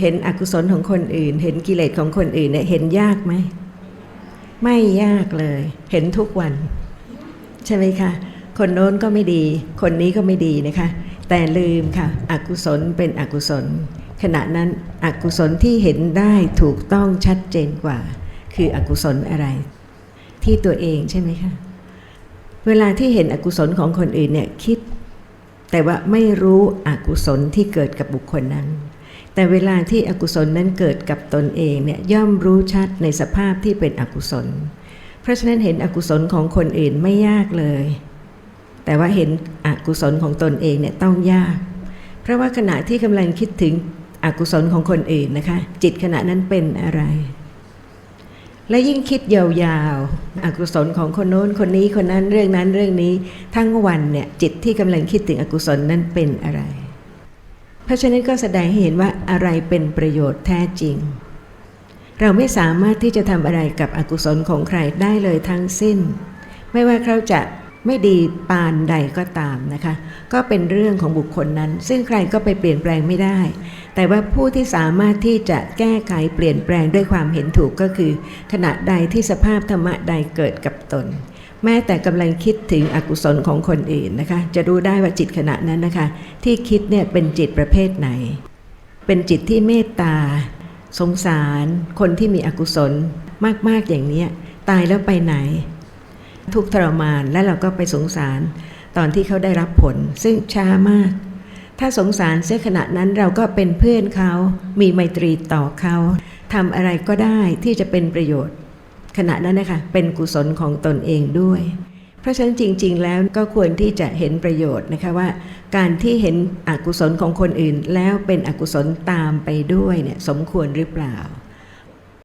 เห็นอกุศลของคนอื่น เห็นกิเลสของคนอื่นเนี่ยเห็นยากไหม ไม่ยากเลย เห็นทุกวัน ใช่ไหมคะ คนโน้นก็ไม่ดี คนนี้ก็ไม่ดีนะคะ แต่ลืมค่ะ อกุศลเป็นอกุศล ขณะนั้นอกุศลที่เห็นได้ถูกต้องชัดเจนกว่า คืออกุศลอะไร ที่ตัวเองใช่ไหมคะ เวลาที่เห็นอกุศลของคนอื่นเนี่ยคิด แต่ว่าไม่รู้อกุศลที่เกิดกับบุคคลนั้น แต่เวลาที่อกุศลนั้นเกิดกับตนเองเนี่ยย่อมรู้ชัดในสภาพที่เป็นอกุศล เพราะฉะนั้นเห็นอกุศลของคนอื่นไม่ยากเลย แต่ว่าเห็นอกุศลของตนเองเนี่ยต้องยาก เพราะว่าขณะที่กำลังคิดถึงอกุศลของคนอื่นนะคะ จิตขณะนั้นเป็นอะไร และยิ่งคิดยาวๆอกุศลของคนโน้นคนนี้คนนั้นเรื่องนั้นเรื่องนี้ทั้งวันเนี่ยจิตที่กำลังคิดถึงอกุศลนั้นเป็นอะไร เพราะฉะนั้นก็แสดงให้เห็นว่าอะไรเป็นประโยชน์แท้จริง เราไม่สามารถที่จะทำอะไรกับอกุศลของใครได้เลยทั้งสิ้น ไม่ว่าเขาจะไม่ดีปานใดก็ตามนะคะ ก็เป็นเรื่องของบุคคลนั้น ซึ่งใครก็ไปเปลี่ยนแปลงไม่ได้ แต่ว่าผู้ที่สามารถที่จะแก้ไขเปลี่ยนแปลงด้วยความเห็นถูกก็คือ ขณะใดที่สภาพธรรมะใดเกิดกับตน แม้แต่กำลังคิดถึงอกุศลของคนอื่นนะคะ จะรู้ได้ว่าจิตขณะนั้นนะคะ ที่คิดเนี่ยเป็นจิตประเภทไหน เป็นจิตที่เมตตา สงสาร คนที่มีอกุศลมากๆอย่างนี้ตายแล้วไปไหน ทุกทรมานแล้วเราก็ไปสงสาร ตอนที่เขาได้รับผล ซึ่งช้ามาก ถ้าสงสารเสียขณะนั้นเราก็เป็นเพื่อนเขา มีไมตรีต่อเขาทำอะไรก็ได้ที่จะเป็นประโยชน์ ขณะนั้นนะคะเป็นกุศลของตนเองด้วย เพราะฉะนั้นจริง ๆ แล้วก็ควรที่จะเห็นประโยชน์นะคะว่า การที่เห็นอกุศลของคนอื่น แล้วเป็นอกุศลตามไปด้วยเนี่ยสมควรหรือเปล่า